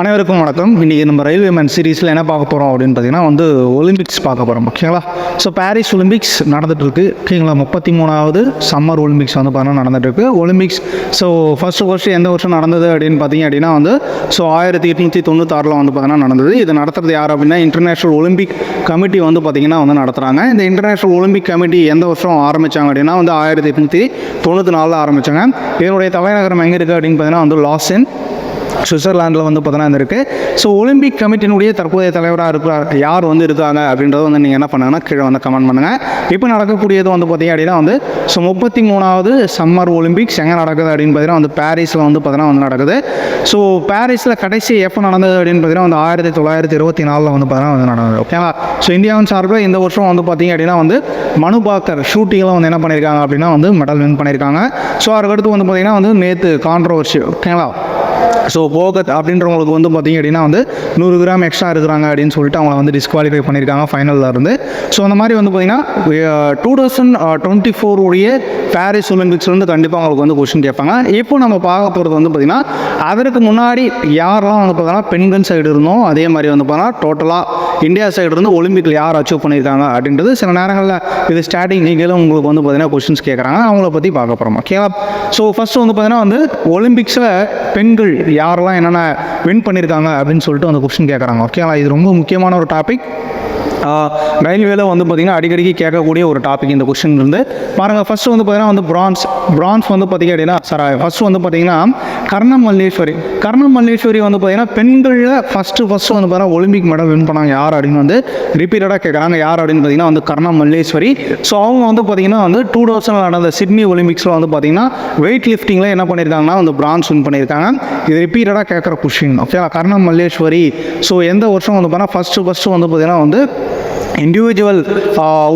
அனைவருக்கும் வணக்கம். இன்றைக்கி நம்ம ரயில்வே மேன் சீரீஸில் என்ன பார்க்க போகிறோம் அப்படின்னு பார்த்தீங்கன்னா வந்து ஒலிம்பிக்ஸ் பார்க்க போகிறோம் ஓகேங்களா? ஸோ பாரிஸ் ஒலிம்பிக்ஸ் நடந்துகிட்ருக்கு ஓகேங்களா? முப்பத்தி மூணாவது சம்மர் ஒலிம்பிக்ஸ் வந்து பார்த்தீங்கன்னா நடந்துகிட்ருக்கு ஒலிம்பிக்ஸ் ஸோ ஃபஸ்ட்டு வருஷம் எந்த வருஷம் நடந்தது அப்படின்னு பார்த்தீங்க அப்படின்னா வந்து ஸோ ஆயிரத்தி எட்நூற்றி தொண்ணூத்தாறில் வந்து பார்த்தீங்கன்னா நடந்தது. இது நடத்துறது யார் அப்படின்னா இன்டர்நேஷ்னல் ஒலிம்பிக் கமிட்டி வந்து பார்த்திங்கன்னா வந்து நடத்துகிறாங்க இந்த இன்டர்நேஷ்னல் ஒலிம்பிக் கமிட்டி எந்த வருஷம் ஆரம்பித்தாங்க அப்படின்னா வந்து ஆயிரத்தி எட்நூற்றி தொண்ணூற்றி நாலில் ஆரம்பித்தாங்க இதனுடைய தலைநகரம் எங்கே இருக்குது அப்படின்னு பார்த்தீங்கன்னா வந்து லாசன் சுவிட்சர்லாண்டில் வந்து பார்த்தீங்கன்னா இருக்குது ஸோ ஒலிம்பிக் கமிட்டினுடைய தற்போதைய தலைவராக இருக்கிறார் யார் வந்து இருக்காங்க அப்படின்றத வந்து நீங்கள் என்ன பண்ணுங்கன்னா கீழே வந்து கமெண்ட் பண்ணுங்கள் இப்போ நடக்கக்கூடியது வந்து பார்த்தீங்க அப்படின்னா வந்து ஸோ முப்பத்தி மூணாவது சம்மர் ஒலிம்பிக்ஸ் எங்கே நடக்குது அப்படின்னு பார்த்தீங்கன்னா வந்து பாரிஸில் வந்து பார்த்தீங்கன்னா வந்து நடக்குது. ஸோ பாரிஸில் கடைசி எப்போ நடந்தது அப்படின்னு பார்த்தீங்கன்னா வந்து ஆயிரத்தி தொள்ளாயிரத்தி இருபத்தி நாலில் வந்து பார்த்தீங்கன்னா வந்து நடந்தது. ஓகேங்களா ஸோ இந்தியாவின் சார்பில் இந்த வருஷம் வந்து பார்த்தீங்க அப்படின்னா வந்து மனு பாக்கர் ஷூட்டிங்கில் வந்து என்ன பண்ணியிருக்காங்க அப்படின்னா வந்து மெடல் வின் பண்ணியிருக்காங்க. ஸோ அதுக்கடுத்து வந்து பார்த்திங்கன்னா வந்து நேற்று கான்ட்ரவர்சி ஓகேங்களா ஸோ போகத் அப்படின்றவங்களுக்கு வந்து பார்த்தீங்க அப்படின்னா வந்து நூறு கிராம் எக்ஸ்ட்ரா இருக்கிறாங்க அப்படின்னு சொல்லிட்டு அவங்க வந்து டிஸ்குவாலிஃபை பண்ணியிருக்காங்க ஃபைனலில் இருந்து. ஸோ அந்த மாதிரி வந்து பார்த்தீங்கன்னா டூ தௌசண்ட் டுவெண்ட்டி ஃபோர் உடைய பாரிஸ் ஒலிம்பிக்ஸ்லேருந்து கண்டிப்பாக அவங்களுக்கு வந்து கொஷின் கேட்பாங்க. இப்போ நம்ம பார்க்க போகிறது வந்து பார்த்திங்கன்னா அதற்கு முன்னாடி யாரெல்லாம் வந்து பார்த்தீங்கன்னா பெண்கள் சைடு இருந்தோம் அதே மாதிரி வந்து பார்த்தீங்கன்னா டோட்டலாக இந்தியா சைடு இருந்து ஒலிம்பிக்கில் யார் அச்சீவ் பண்ணியிருக்காங்க அப்படின்றது சில நேரங்களில் இது ஸ்டார்டிங் நீங்களும் உங்களுக்கு வந்து பார்த்தீங்கன்னா கொஷின்ஸ் கேட்குறாங்க. அவங்கள பற்றி பார்க்க போகிறோம் ஓகேவா ஸோ ஃபஸ்ட்டு வந்து பார்த்தீங்கன்னா வந்து ஒலிம்பிக்ஸில் பெண்கள் யாரெல்லாம் என்னென்ன வின் பண்ணியிருக்காங்க அப்படின்னு சொல்லிட்டு அந்த கொஷின் கேட்குறாங்க ஓகேங்களா இது ரொம்ப முக்கியமான ஒரு டாபிக் ரயில்வேல வந்து பார்த்திங்கன்னா அடிக்கடிக்கு கேட்கக்கூடிய ஒரு டாபிக் இந்த கொஷின் இருந்து. பாருங்கள் ஃபஸ்ட்டு வந்து பார்த்தீங்கன்னா வந்து பிரான்ஸ் பிரான்ஸ் வந்து பார்த்திங்க அப்படின்னா சார் ஃபஸ்ட்டு வந்து பார்த்திங்கன்னா கர்ணம் மல்லேஸ்வரி கர்ணம் மல்லேஸ்வரி வந்து பார்த்தீங்கன்னா பெண்களில் ஃபஸ்ட்டு ஃபஸ்ட்டு வந்து பார்த்தீங்கன்னா ஒலிம்பிக் மெடல் வின் பண்ணாங்க. யார் அப்படின்னு வந்து ரிப்பீட்டடாக கேட்குறாங்க யார் அப்படின்னு பார்த்தீங்கன்னா வந்து கர்ணம் மல்லேஸ்வரி ஸோ அவங்க வந்து பார்த்திங்கன்னா வந்து டூ தௌசண்ட் நடந்த சிட்னி ஒலிம்பிக்ஸில் வந்து பார்த்தீங்கன்னா வெயிட் லிஃப்டிங்கில் என்ன பண்ணியிருக்காங்கன்னா வந்து பிரான்ஸ் வின் பண்ணியிருக்காங்க. இது ரிப்பீட்டடாக கேட்குற question okay Karnam Malleswari so எந்த வருஷம் வந்து பார்த்தீங்கன்னா ஃபஸ்ட்டு ஃபஸ்ட்டு வந்து பார்த்திங்கன்னா வந்து இண்டிவிஜுவல்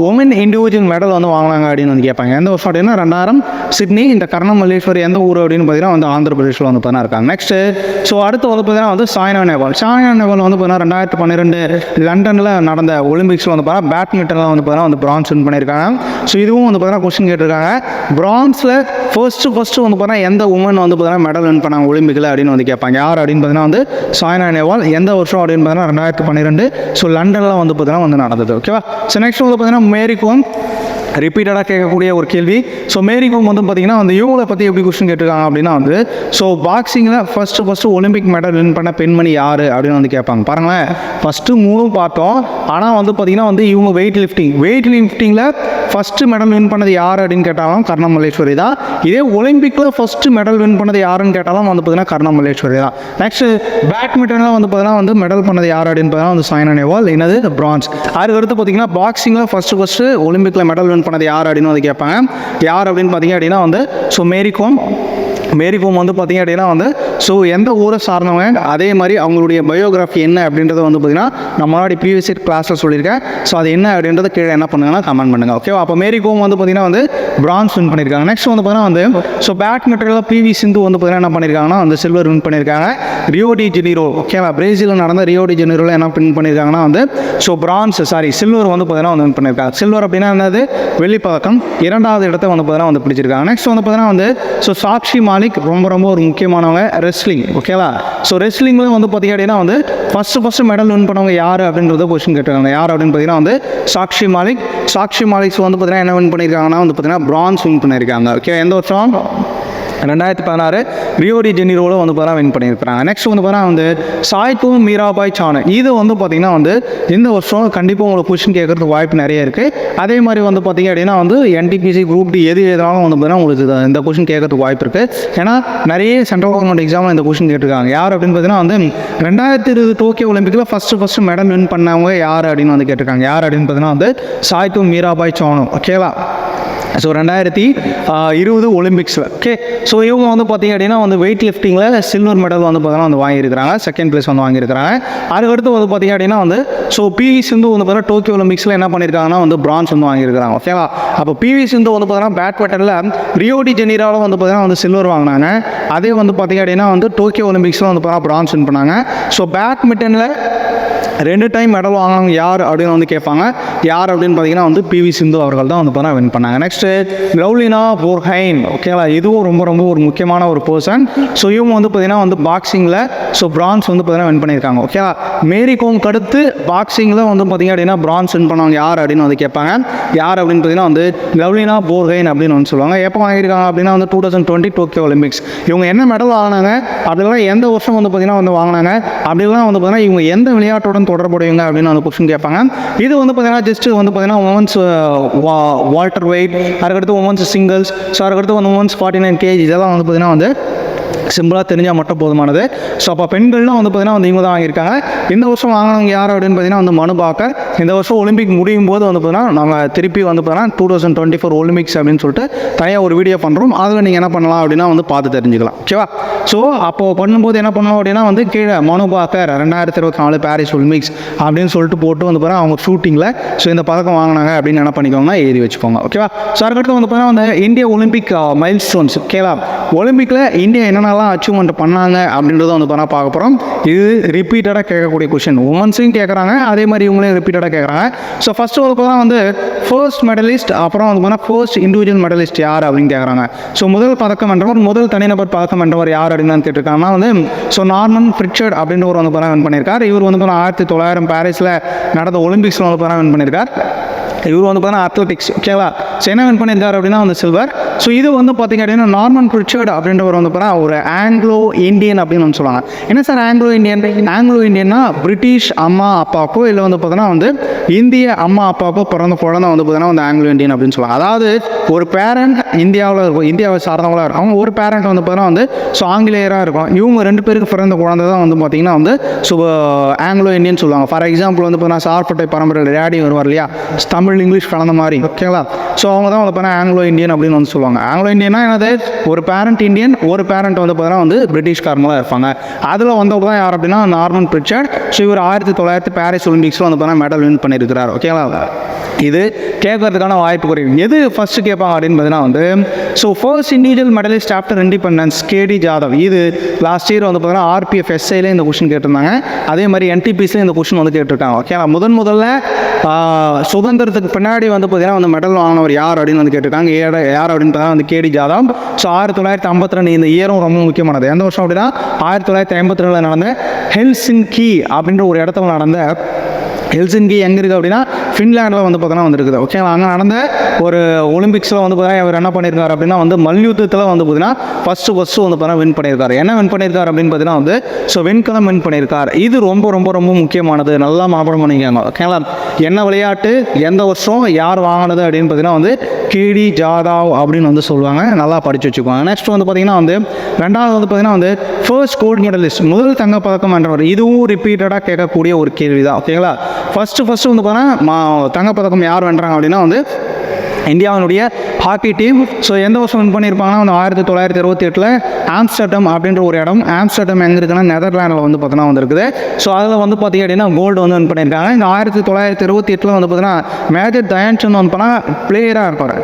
உமன் இண்டிவிஜுவல் மெடல் வந்து வாங்கினாங்க அப்படின்னு வந்து கேட்பாங்க. எந்த வருஷம் அப்படின்னா ரெண்டாயிரம். சிட்னி இந்த கர்ணம் மல்லேஸ்வரி எந்த ஊர் அப்படின்னு பார்த்தீங்கன்னா வந்து ஆந்திர பிரதேஷில் வந்து பார்த்தீங்கன்னா இருக்காங்க. நெக்ஸ்ட்டு ஸோ அடுத்து வந்து பார்த்தீங்கன்னா வந்து சாய்னா நேவால். சாய்னா நேவால் வந்து பார்த்தீங்கன்னா ரெண்டாயிரத்து பன்னிரெண்டு லண்டனில் நடந்த ஒலிம்பிக்ஸில் வந்து பார்த்தீங்கன்னா பேட்மிண்டனில் வந்து பார்த்தீங்கன்னா வந்து பிரான்ஸ் வின் பண்ணியிருக்காங்க. ஸோ இதுவும் வந்து பார்த்தீங்கன்னா கொஸ்டின் கேட்டிருக்காங்க. பிரான்ஸில் ஃபர்ஸ்ட்டு ஃபஸ்ட்டு வந்து பார்த்தீங்கன்னா எந்த உமன் வந்து பார்த்தீங்கன்னா மெடல் வின் பண்ணாங்க ஒலிம்பிக்கில் அப்படின்னு வந்து கேட்பாங்க. யார் அப்படின்னு பார்த்தீங்கன்னா வந்து சாய்னா நேவால் எந்த வருஷம் அப்படின்னு பார்த்தீங்கன்னா ரெண்டாயிரத்து பன்னிரெண்டு. ஸோ லண்டனில் வந்து பார்த்தீங்கன்னா வந்து நடந்தது. ஓகேவா ஸோ நெக்ஸ்ட் வந்து பார்த்தீங்கன்னா மேரிகோம் ரிப்பீட்டடாக கேட்கக்கூடிய ஒரு கேள்வி. ஸோ மேரி கோம் வந்து பார்த்தீங்கன்னா அந்த இவங்களை பற்றி எப்படி கொஸ்டின் கேட்டிருக்காங்க அப்படின்னா வந்து so பாக்ஸிங்கில் first first Olympic medal win பண்ண பெண்மணி யார் அப்படின்னு வந்து கேட்பாங்க. பாருங்களேன். ஃபஸ்ட்டு மூணும் பார்த்தோம். ஆனால் வந்து பார்த்தீங்கன்னா வந்து இவங்க வெயிட் லிஃப்டிங் வெயிட் லிஃப்டிங்கில் ஃபஸ்ட்டு மெடல் வின் பண்ணது யார் அப்படின்னு கேட்டாலும் கர்ணமல்லேஸ்வரி தான். இதே ஒலிம்பிக்கில் ஃபஸ்ட்டு மெடல் வின் பண்ணது யாருன்னு கேட்டாலும் வந்து பார்த்தீங்கன்னா கர்ணமல்லேஸ்வரி தான். நெக்ஸ்ட் பேட்மிண்டனில் வந்து பார்த்தீங்கன்னா வந்து மெடல் பண்ணது யார் அப்படின்னு பார்த்தீங்கன்னா வந்து சாய்னா நேவால் என்னது? பிரான்ஸ் அதுக்கு அடுத்து பார்த்தீங்கன்னா பாக்ஸிங்கில் ஃபஸ்ட்டு ஃபஸ்ட்டு ஒலிம்பிக்கில் மெடல் வின் பண்ணது யார் அப்படின்னு வந்து கேட்பாங்க. யார் அப்படின்னு பார்த்தீங்க அப்படின்னா வந்து ஸோ மேரிகோம் மேரிகோம் வந்து பார்த்தீங்க அப்படின்னா வந்து ஸோ எந்த ஊரை சார்ந்தவங்க அதே மாதிரி அவங்களுடைய பயோகிராஃபி என்ன அப்படின்றத வந்து பார்த்தீங்கன்னா நான் முன்னாடி ப்ரீவியஸ் கிளாஸில் சொல்லியிருக்கேன். ஸோ அது என்ன அப்படின்றத கீழே என்ன பண்ணுங்கன்னா கமெண்ட் பண்ணுங்கள் ஓகேவா அப்போ மேரி கோம் வந்து பார்த்தீங்கன்னா வந்து பிரான்ஸ் வின் பண்ணியிருக்காங்க. நெக்ஸ்ட் வந்து பார்த்தீங்கன்னா வந்து ஸோ பேட்மிண்டனில் பிவி சிந்து வந்து பார்த்தீங்கன்னா என்ன பண்ணியிருக்காங்கன்னா வந்து சில்வர் வின் பண்ணியிருக்காங்க. ரியோ டி ஜெனீரோ ஓகேவா பிரேசிலில் நடந்த ரியோ டி ஜெனீரோவில் என்ன வின் பண்ணியிருக்காங்கன்னா வந்து ஸோ பிரான்ஸ் சாரி சில்வர் வந்து பார்த்தீங்கன்னா வந்து வின் பண்ணியிருக்காங்க. சில்வர் அப்படின்னா என்னது? வெள்ளிப்பதக்கம் இரண்டாவது இடத்த வந்து பார்த்தீங்கன்னா வந்து பிடிச்சிருக்காங்க. நெக்ஸ்ட் வந்து பார்த்தீங்கன்னா வந்து ஸோ சாக்ஷி மாலிக் ரொம்ப ரொம்ப ஒரு முக்கியமானவங்க. ரெஸ்லிங் ஓகேவா ஸோ ரெஸ்லிங்கில் வந்து பார்த்தீங்க அப்படின்னா வந்து ஃபஸ்ட்டு ஃபஸ்ட்டு மெடல் வின் பண்ணவங்க யார் அப்படின்றத கொஸ்டின் கேட்டிருக்காங்க. யார் அப்படின்னு பார்த்தீங்கன்னா வந்து சாக்ஷி மாலிக். சாக்ஷி மாலிக்ஸ் வந்து பார்த்தீங்கன்னா என்ன வின் பண்ணியிருக்காங்கன்னா வந்து பார்த்தீங்கன்னா பிரான்ஸ் வின் பண்ணியிருக்காங்க ஓகே எந்த வருஷம்? ரெண்டாயிரத்தி பதினாறு ரியோடி ஜெனிரோவில் வந்து பார்த்தா வின் பண்ணியிருக்கிறாங்க. நெக்ஸ்ட் வந்து பார்த்தா வந்து சாய்த்தும் மீராபாய் சானு இது வந்து பார்த்திங்கன்னா வந்து இந்த வருஷம் கண்டிப்பாக உங்களுக்கு கொஷின் கேட்கறதுக்கு வாய்ப்பு நிறைய இருக்குது அதே மாதிரி வந்து பார்த்திங்க அப்படின்னா வந்து என்டிபிசி குரூப் டி எது எதுனாலும் வந்து பார்த்தீங்கன்னா உங்களுக்கு இந்த கொஷின் கேட்கறதுக்கு வாய்ப்பு இருக்குது ஏன்னா நிறைய சென்ட்ரல் கவர்மெண்ட் எக்ஸாமில் இந்த கொஷின் கேட்டிருக்காங்க. யார் அப்படின்னு பார்த்தீங்கன்னா வந்து ரெண்டாயிரத்தி இருபது டோக்கியோ ஒலிம்பிக்கில் ஃபஸ்ட்டு ஃபஸ்ட்டு மெடல் வின் பண்ணவங்க யார் அப்படின்னு வந்து கேட்டிருக்காங்க. யார் அப்படின்னு பார்த்தீங்கன்னா வந்து சாய்த்தும் மீராபாய் சானு ஓகேவா ஸோ ரெண்டாயிரத்தி இருபது ஒலிம்பிக்ஸில் ஓகே ஸோ இவங்க வந்து பார்த்தீங்க அப்படின்னா வந்து வெயிட் லிஃப்டிங்கில் சில்வர் மெடல் வந்து பார்த்தீங்கன்னா வந்து வாங்கியிருக்கிறாங்க. செகண்ட் ப்ளேஸ் வந்து வாங்கியிருக்கிறாங்க. அதுக்கடுத்து வந்து பார்த்தீங்க அப்படின்னா வந்து ஸோ பிவி சிந்து வந்து பார்த்தீங்கன்னா டோக்கியோ ஒலிம்பிக்ஸில் என்ன பண்ணியிருக்காங்கன்னா வந்து பிரான்ஸ் வந்து வாங்கியிருக்கிறாங்க ஓகேவா அப்போ பிவி சிந்து வந்து பார்த்தீங்கன்னா பேட்மிண்டனில் ரியோடி ஜெனீராவில் வந்து பார்த்தீங்கன்னா வந்து சில்வர் வாங்கினாங்க. அதே வந்து பார்த்தீங்க அப்படின்னா வந்து டோக்கியோ ஒலிம்பிக்ஸில் வந்து பார்த்தீங்கன்னா பிரான்ஸ் வின் பண்ணாங்க. ஸோ பேட்மிண்டனில் ரெண்டு டைம் மெடல் வாங்கினவங்க யார் அப்படின்னு வந்து கேட்பாங்க. யார் அப்படின்னு பார்த்தீங்கன்னா வந்து பிவி சிந்து அவர்கள் தான் வந்து பார்த்தா வின் பண்ணாங்க. நெக்ஸ்ட்டு கிரௌலினா போர்ஹைன் ஓகேவா இதுவும் ரொம்ப ரொம்ப ஒரு முக்கியமான ஒரு பர்சன் ஸோ இவங்க வந்து பார்த்தீங்கன்னா வந்து பாக்ஸிங்கில் ஸோ பிரான்ஸ் வந்து பார்த்தீங்கன்னா வின் பண்ணியிருக்காங்க. ஓகேவா மேரி கோம் கடுத்து பாக்ஸிங்கில் வந்து பார்த்தீங்க அப்படின்னா பிரான்ஸ் வின் பண்ணவங்க யார் அப்படின்னு வந்து கேட்பாங்க. யார் அப்படின்னு பார்த்தீங்கன்னா வந்து கிரௌலினா போர்ஹைன் அப்படின்னு வந்து சொல்லுவாங்க. எப்போ வாங்கியிருக்காங்க அப்படின்னா வந்து two thousand twenty Tokyo Olympics இவங்க என்ன மெடல் வாங்கினாங்க? அப்படிலாம் எந்த வருஷம் வந்து பார்த்தீங்கன்னா வந்து வாங்கினாங்க? அப்படிலாம் வந்து பார்த்தீங்கன்னா இவங்க எந்த விளையாட்டுடன் தொடர்புடையவங்க அப்படின்னு அந்த கொஸ்டின் கேட்பாங்க. இது வந்து பார்த்தீங்கன்னா ஜஸ்ட் வந்து பார்த்தீங்கன்னா உமன்ஸ் வாட்டர் வெயிட் அதுக்கடுத்து உமன்ஸ் சிங்கிள்ஸ் ஸோ அதுக்கடுத்து வந்து உமன்ஸ் ஃபார்ட்டி நைன் கேஜி இதெல்லாம் வந்து பார்த்தீங்கன்னா வந்து சிம்பிளாக தெரிஞ்சால் மட்டும் போதுமானது. ஸோ அப்போ பெண்கள்லாம் வந்து பார்த்தீங்கன்னா வந்து இவங்க தான் வாங்கியிருக்காங்க. இந்த வருஷம் வாங்கினவங்க யார் அப்படின்னு பார்த்தீங்கன்னா வந்து மனு பார்க்க. இந்த வருஷம் ஒலிம்பிக் முடியும் போது வந்து பார்த்தீங்கன்னா நாங்கள் திருப்பி வந்து பார்த்தீங்கன்னா two thousand twenty four Olympics அப்படின்னு சொல்லிட்டு தனியாக ஒரு வீடியோ பண்ணுறோம் அதில் நீங்கள் என்ன பண்ணலாம் அப்படின்னா வந்து பார்த்து தெரிஞ்சுக்கலாம். ஓகேவா ஸோ அப்போது பண்ணும்போது என்ன பண்ணணும் அப்படின்னா வந்து கீழே மனு பார்க்க ரெண்டாயிரத்தி இருபத்தி நாலு பாரிஸ் ஒலிம்பிக்ஸ் அப்படின்னு சொல்லிட்டு போட்டு வந்து பார்த்தா அவங்க ஷூட்டிங்கில் ஸோ இந்த பதக்கம் வாங்கினாங்க அப்படின்னு என்ன பண்ணிக்கோங்கன்னா எழுதி வச்சுக்கோங்க. ஓகேவா ஸோ அதுக்கடுத்து வந்து பார்த்தீங்கன்னா வந்து இந்திய ஒலிம்பிக் uh, மைல் ஸ்டோன்ஸ் ஓகேவா ஒலிம்பிக்கில் இந்தியா என்னெல்லாம் அச்சீவ்மெண்ட் பண்ணாங்க அப்படின்றத வந்து பண்ணால் பார்க்க போகிறோம் இது ரிப்பீட்டடாக கேட்கக்கூடிய கொஷின் உமன்ஸையும் கேட்குறாங்க அதே மாதிரி இவங்களையும் ரிப்பீட்டடாக கேட்குறாங்க ஸோ ஃபஸ்ட்டு வந்து பார்த்தா வந்து ஃபர்ஸ்ட் மெடலிஸ்ட் அப்புறம் வந்து பார்த்தா ஃபர்ஸ்ட் இண்டிவிஜுவல் மெடலிஸ்ட் யார் அப்படின்னு கேட்குறாங்க ஸோ முதல் பதக்கம் என்றவர் முதல் தனிநபர் பதக்கம் என்றவர் யார் அப்படின்னு கேட்டிருக்காங்கன்னா வந்து ஸோ நார்மன் ஃப்ரிச்சர்ட் அப்படின்றவர் வந்து பார்த்தா வின் பண்ணியிருக்கார். இவர் வந்து பார்த்தா ஆயிரத்தி தொள்ளாயிரம் பாரிஸில் நடந்த ஒலிம்பிக்ஸில் வந்து பார்த்தா வின் பண்ணியிருக்கார். இவர் வந்து பார்த்தீங்கன்னா அத்லெட்டிக்ஸ் ஓகேவா ஸோ என்ன வின் பண்ணியிருக்காரு அப்படின்னா வந்து சில்வர் ஸோ இது வந்து பார்த்திங்க அப்படின்னா நார்மன் பிரிச்சர்ட் அப்படின்றவர் வந்து பார்த்தா ஒரு ஆங்கிலோ இந்தியன் அப்படின்னு வந்து சொல்லுவாங்க. என்ன சார் ஆங்கிலோ இந்தியன் ஆங்கிலோ இந்தியன்னா பிரிட்டிஷ் அம்மா அப்பாவுக்கோ இல்லை வந்து பார்த்தீங்கன்னா வந்து இந்திய அம்மா அப்பாவுக்கோ பிறந்த குழந்தை வந்து பார்த்தீங்கன்னா வந்து ஆங்கிலோ இந்தியன் அப்படின்னு சொல்லுவாங்க. அதாவது ஒரு பேரண்ட் இந்தியாவில் இருக்கும் இந்தியாவை சார்ந்தவங்களாக இருக்கும். அவங்க ஒரு பேரண்ட் வந்து பார்த்தீங்கன்னா வந்து ஸோ ஆங்கிலேயராக இருக்கும். இவங்க ரெண்டு பேருக்கு பிறந்த குழந்தை தான் வந்து பார்த்தீங்கன்னா வந்து ஸோ ஆங்கிலோ இந்தியன் சொல்லுவாங்க. ஃபார் எக்ஸாம்பிள் வந்து பார்த்தீங்கன்னா சார்பட்டை பரம்பரை டேடி வருவார் இல்லையா? தமிழ் இங்கிலீஷ் கலந்த மாதிரி ஓகேங்களா ஸோ அவங்க தான் வந்து பார்த்தீங்கன்னா ஆங்கிலோ இந்தியன் அப்படின்னு வந்து சொல்லுவாங்க. ஆங்கிலோ இந்தியன்னா என்னது? ஒரு பேரண்ட் இந்தியன் ஒரு பேரண்ட் வந்து பார்த்தீங்கன்னா வந்து பிரிட்டிஷ்காரங்களாக இருப்பாங்க. அதில் வந்தவங்க தான் யார் அப்படின்னா நார்மன் பிரிச்சர்ட். ஸோ இவர் ஆயிரத்தி தொள்ளாயிரத்தி பாரிஸ் ஒலிம்பிக்ஸில் வந்து பார்த்தீங்கன்னா மெடல் வின் பண்ணியிருக்கிறார். ஓகேங்களா இது கேட்கறதுக்கான வாய்ப்பு குறைவு எது ஃபர்ஸ்ட் கேட்பாங்க அப்படின்னு பார்த்தீங்கன்னா வந்து so first individual medallist after independence K D Jadhav இது லாஸ்ட் இயர் வந்து பார்த்தீங்கன்னா ஆர்பிஎஃப் எஸ்ஐல இந்த கொஷின் கேட்டிருந்தாங்க. அதே மாதிரி என்டிபிசியில் இந்த கொஷின் வந்து கேட்டுருக்காங்க. ஓகேங்களா முதன் முதல்ல சுதந்திரத்துக்கு பின்னாடி வந்து பார்த்தீங்கன்னா வந்து மெடல் வாங்கினவர் யார் அப்படின்னு வந்து கேட்டிருக்காங்க. ஏட- யார் அப்படின்னு பார்த்தா வந்து கேடி ஜாதவ் ஸோ ஆயிரத்தி தொள்ளாயிரத்தி ஐம்பத்தி ரெண்டு இந்த இயரும் ரொம்ப முக்கியமானது. எந்த வருஷம் அப்படின்னா? ஆயிரத்தி தொள்ளாயிரத்தி ஐம்பத்தி ரெண்டில் நடந்த ஹெல்சின் கீ அப்படின்ற ஒரு இடத்துல நடந்த ஹெல்சின்கி எங்கே இருக்குது அப்படின்னா? ஃபின்லாண்டில் வந்து பார்த்தோன்னா வந்துருக்குது. ஓகேங்களா அங்கே நடந்த ஒரு ஒலிம்பிக்ஸில் வந்து பார்த்தீங்கன்னா இவர் என்ன பண்ணியிருக்காரு அப்படின்னா வந்து மல்யுத்தத்தில் வந்து பார்த்தீங்கன்னா ஃபஸ்ட்டு ஃபஸ்ட்டு வந்து பார்த்தீங்கன்னா வின் பண்ணியிருக்காரு என்ன வின் பண்ணியிருக்காரு அப்படின்னு பார்த்தீங்கன்னா வந்து ஸோ வெண்கலம் வின் பண்ணியிருக்கார் இது ரொம்ப ரொம்ப ரொம்ப முக்கியமானது. நல்லா மாபடம் பண்ணிக்கோங்க. ஓகேங்களா என்ன விளையாட்டு எந்த வருஷம் யார் வாங்கினது அப்படின்னு பார்த்தீங்கன்னா வந்து கேடி ஜாதாவ் அப்படின்னு வந்து சொல்லுவாங்க. நல்லா படித்து வச்சுக்குவாங்க நெக்ஸ்ட் வந்து பார்த்தீங்கன்னா வந்து ரெண்டாவது வந்து பார்த்தீங்கன்னா வந்து ஃபர்ஸ்ட் கோல்டு மெடலிஸ்ட் முதல் தங்க பதக்கம் வென்றவர். இதுவும் ரிப்பீட்டடாக கேட்கக்கூடிய ஒரு கேள்வி தான் ஓகேங்களா ஃபஸ்ட்டு ஃபஸ்ட்டு வந்து பார்த்தீங்கன்னா மா தங்கப்பதக்கம் யார் வென்றாங்க அப்படின்னா வந்து இந்தியாவினுடைய ஹாக்கி டீம். ஸோ எந்த வருஷம் வின் பண்ணியிருப்பாங்கன்னா வந்து ஆயிரத்தி தொள்ளாயிரத்தி இருபத்தி எட்டில் ஆம்ஸ்டர்டம் அப்படின்ற ஒரு இடம். ஆம்ஸ்டர்டம் எங்கே இருக்குன்னா நெதர்லாண்டில் வந்து பார்த்தீங்கன்னா வந்துருக்குது. ஸோ அதில் வந்து பார்த்தீங்க அப்படின்னா கோல்டு வந்து வின் பண்ணியிருக்காங்க. இந்த ஆயிரத்தி தொள்ளாயிரத்தி இருபத்தி எட்டில் வந்து பார்த்தீங்கன்னா மேஜர் தயான்சந்த் வந்து பண்ணால் பிளேயராக இருப்பார்.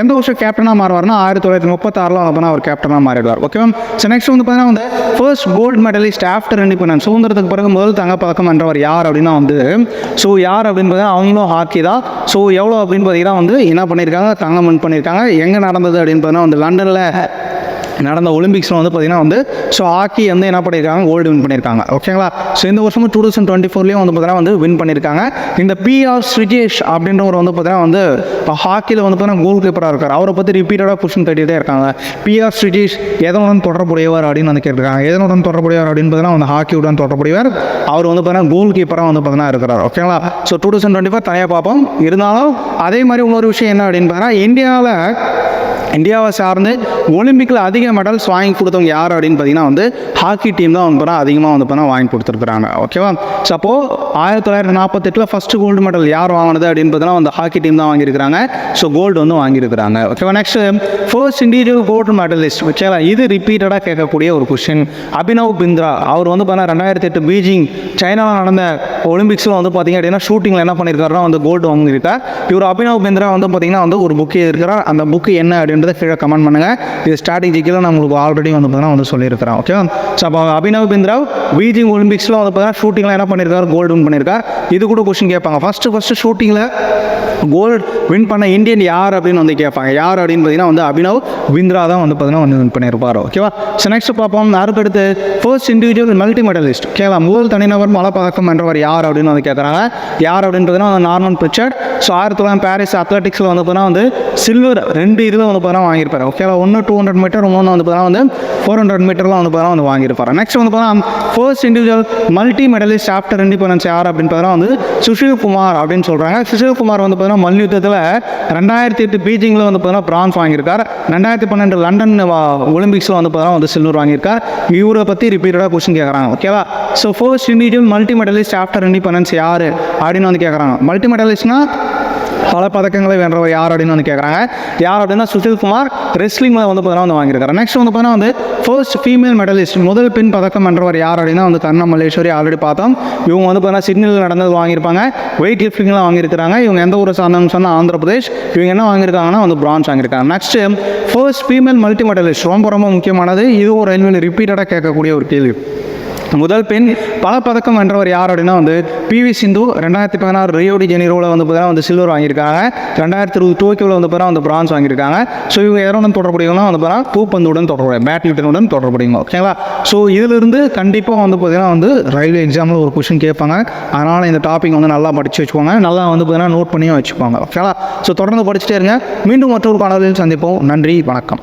எந்த வருஷம் கேப்டனாக மாறுவார்னா ஆயிரத்தி தொள்ளாயிரத்தி முப்பத்தாறில் வந்து பண்ணால் அவர் கேப்டனாக மாறிடுவார். ஓகே ஸோ நெக்ஸ்ட் வந்து பார்த்தீங்கன்னா வந்து first gold medallist after independence சுதந்திரத்துக்கு பிறகு முதல் தங்கப்பதக்கம் என்றவர் யார் அப்படின்னா வந்து ஸோ யார் அப்படின்னு பார்த்தீங்கன்னா அவங்களும் ஹாக்கி தான் ஸோ எவ்வளோ அப்படின்னு பார்த்தீங்கன்னா வந்து என்ன பண்ணியிருக்காங்க தங்கம் வின் பண்ணியிருக்காங்க. எங்கே நடந்தது அப்படின்னு பார்த்தீங்கன்னா வந்து லண்டனில் நடந்த ஒலிம்பிக்ஸில் வந்து பார்த்தீங்கன்னா வந்து ஸோ ஹாக்கி வந்து என்ன பண்ணியிருக்காங்க? கோல்டு வின் பண்ணியிருக்காங்க. ஓகேங்களா ஸோ இந்த வருஷமும் டூ தௌசண்ட் டுவெண்ட்டி ஃபோர்லேயும் வந்து பார்த்தீங்கன்னா வந்து வின் பண்ணியிருக்காங்க. இந்த பிஆர் ஸ்ரிஜேஷ் அப்படின்றவர் வந்து பார்த்தீங்கன்னா வந்து ஹாக்கியில் வந்து பார்த்தீங்கன்னா கோல் கீப்பராக இருக்கார். அவரை பற்றி ரிப்பீட்டடாக கொஸ்டின் தேடிட்டே இருக்காங்க. பிஆர் ஸ்ரிஜேஷ் எதனுடன் தொடர்புடையவர் அப்படின்னு வந்து கேட்டிருக்காங்க. எதனுடன் தொடர்புடையவர் அப்படின்னு பார்த்தீங்கன்னா வந்து ஹாக்கியுடன் தொடர்புடையவர். அவர் வந்து பார்த்தீங்கன்னா கோல் கீப்பராக வந்து பார்த்தீங்கன்னா இருக்கிறார். ஓகேங்களா so two thousand twenty four தனியாக பார்ப்போம். இருந்தாலும் அதே மாதிரி இன்னொரு விஷயம் என்ன அப்படின்னு பார்த்தீங்கன்னா இந்தியாவில் இந்தியாவை சார்ந்து ஒலிம்பிக்கில் அதிக மெடல்ஸ் வாங்கி கொடுத்தவங்க யார் அப்படின்னு பார்த்தீங்கன்னா வந்து ஹாக்கி டீம் தான் வந்து அதிகமாக வந்து பார்த்தா வாங்கி கொடுத்துருக்குறாங்க. ஓகேவா ஸோ அப்போது ஆயிரத்தி தொள்ளாயிரத்தி நாற்பத்தெட்டில் ஃபஸ்ட்டு கோல்டு மெடல் யார் வாங்கினது அப்படின்னு பார்த்தீங்கன்னா வந்து ஹாக்கி டீம் தான் வாங்கியிருக்கிறாங்க. ஸோ கோல்டு வந்து வாங்கியிருக்கிறாங்க. ஓகேவா next first individual gold medallist ஓகேவா இது ரிப்பீட்டடாக கேட்கக்கூடிய ஒரு கொஷின் அபினவ் பிந்த்ரா அவர் வந்து பார்த்தீங்கன்னா ரெண்டாயிரத்தி எட்டு பீஜிங் சைனாவில் நடந்த ஒலிம்பிக்ஸில் வந்து பார்த்தீங்க அப்படின்னா ஷூட்டிங்கில் என்ன பண்ணியிருக்காருன்னா வந்து கோல்டு வாங்கியிருக்கார். இவர் அபினவ் பிந்த்ரா வந்து பார்த்தீங்கன்னா வந்து ஒரு புக்கு இருக்கிறார் அந்த புக்கு என்ன அப்படின்னு அப்படின்றத கீழே கமெண்ட் பண்ணுங்கள் இது ஸ்ட்ராட்டஜிக்கில் நான் உங்களுக்கு ஆல்ரெடி வந்து பார்த்தீங்கன்னா வந்து சொல்லியிருக்கிறேன். ஓகேவா ஸோ அப்போ அபினவ் பிந்திராவ் பீஜிங் ஒலிம்பிக்ஸில் வந்து பார்த்தீங்கன்னா ஷூட்டிங்கில் என்ன பண்ணியிருக்காரு கோல்டு வின் பண்ணியிருக்கா இது கூட கொஸ்டின் கேட்பாங்க. ஃபஸ்ட்டு ஃபஸ்ட்டு ஷூட்டிங்கில் கோல்டு வின் பண்ண இந்தியன் யார் அப்படின்னு வந்து கேட்பாங்க. யார் அப்படின்னு பார்த்தீங்கன்னா வந்து அபினவ் பிந்த்ரா தான் வந்து பார்த்தீங்கன்னா வந்து வின் பண்ணியிருப்பார் ஓகேவா ஸோ நெக்ஸ்ட் பார்ப்போம். யாருக்கு ஃபர்ஸ்ட் இண்டிவிஜுவல் மல்டி மெடலிஸ்ட் ஓகேவா முதல் தனிநபர் மலப்பதக்கம் என்றவர் யார் அப்படின்னு வந்து கேட்குறாங்க. யார் அப்படின்றதுனா வந்து நார்மன் பிரிச்சர்ட். ஸோ ஆயிரத்தி தொள்ளாயிரம் பாரிஸ் அத்லெட்டிக்ஸில் வந்து பார்த்தீங்கன்னா வந்து சில்வர் ரெண்டு இதில் வந்து பார்த்தீங்கன்னா வாங்கியிருப்பார். ஓகேவா? ஒன்று டூ ஹண்ட்ரட் மீட்டர் ஒன்று வந்து பார்த்தீங்கன்னா வந்து ஃபோர் ஹண்ட்ரட் மீட்டர்லாம் வந்து பார்த்தீங்கன்னா வந்து வாங்கியிருப்பார். நெக்ஸ்ட் வந்து பார்த்தீங்கன்னா first individual multi medallist after independence யார் அப்படின்னு பார்த்தீங்கன்னா வந்து சுஷில் குமார் அப்படின்னு சொல்கிறாங்க சுஷில் குமார் வந்து பார்த்தீங்கன்னா மல்யுத்தத்தில் ரெண்டாயிரத்தி எட்டு பீஜிங்கில் வந்து பார்த்தீங்கன்னா பிரான்ஸ் வாங்கியிருக்கார். ரெண்டாயிரத்தி பன்னெண்டு லண்டன் ஒலிம்பிக்ஸில் வந்து பார்த்தீங்கன்னா வந்து சில்வர் வாங்கியிருக்கார். இவரை பற்றி ரிப்பீட்டடாக கொஸ்டின் கேட்குறாங்க ஓகேவா? So first individual multi medallist after independence யார் அப்படின்னு வந்து கேட்குறாங்க மல்டி மெடலிஸ்ட்னா பல பதக்கங்களை வென்றவர் யார் அப்படின்னு வந்து கேட்குறாங்க யார் அப்படின்னா சுஷில் குமார் ரெஸ்லிங் வந்து பார்த்தீங்கன்னா வந்து வாங்கியிருக்காரு. நெக்ஸ்ட் வந்து பார்த்தீங்கன்னா வந்து ஃபர்ஸ்ட் ஃபீமேல் மெடலிஸ்ட் முதல் பெண் பதக்கம் வென்றவர் யார் அப்படின்னா வந்து கர்ணா மல்லேஸ்வரி ஆல்ரெடி பார்த்தோம். இவங்க வந்து பார்த்தீங்கன்னா சிட்னியில் நடந்தது வாங்கியிருப்பாங்க. வெயிட் லிஃப்டிங்லாம் வாங்கியிருக்காங்க இவங்க எந்த ஊரை சார்ந்தவங்க சொன்னால் ஆந்திர பிரதேஷ். இவங்க என்ன வாங்கியிருக்காங்கன்னா வந்து பிரான்ஸ் வாங்கியிருக்காங்க. Next first female multi medallist ரொம்ப ரொம்ப முக்கியமானது. இது ஒரு ரயில்வேல ரிப்பீட்டடாக கேட்கக்கூடிய ஒரு கேள்வி. முதல் பெண் பல பதக்கம் வென்றவர் யார் அப்படின்னா வந்து பிவி சிந்து. ரெண்டாயிரத்தி பதினாறு ரியோடி ஜெனிரோவில் வந்து பார்த்தீங்கன்னா வந்து சில்வர் வாங்கியிருக்காங்க. ரெண்டாயிரத்தி இருபது டோக்கியோவில் வந்து பார்த்தீங்கன்னா வந்து பிரான்ஸ் வாங்கியிருக்காங்க. ஸோ இவங்க எதனுடன் தொடர்புடையவங்க வந்து பார்த்தீங்கன்னா பூப்பந்துடன் தொடர்புடைய பேட்மிண்டனுடன் தொடர்புடையவங்க. ஓகேங்களா ஸோ இதிலிருந்து கண்டிப்பாக வந்து பார்த்தீங்கன்னா வந்து ரயில்வே எக்ஸாமில் ஒரு கொஷின் கேட்பாங்க. அதனால் இந்த டாபிக் வந்து நல்லா படித்து வச்சுக்கோங்க. நல்லா வந்து பார்த்தீங்கன்னா நோட் பண்ணியும் வச்சுப்பாங்க. ஓகேங்களா ஸோ தொடர்ந்து படிச்சுட்டே இருங்க. மீண்டும் மற்றொரு காணொலியில் சந்திப்போம். நன்றி வணக்கம்.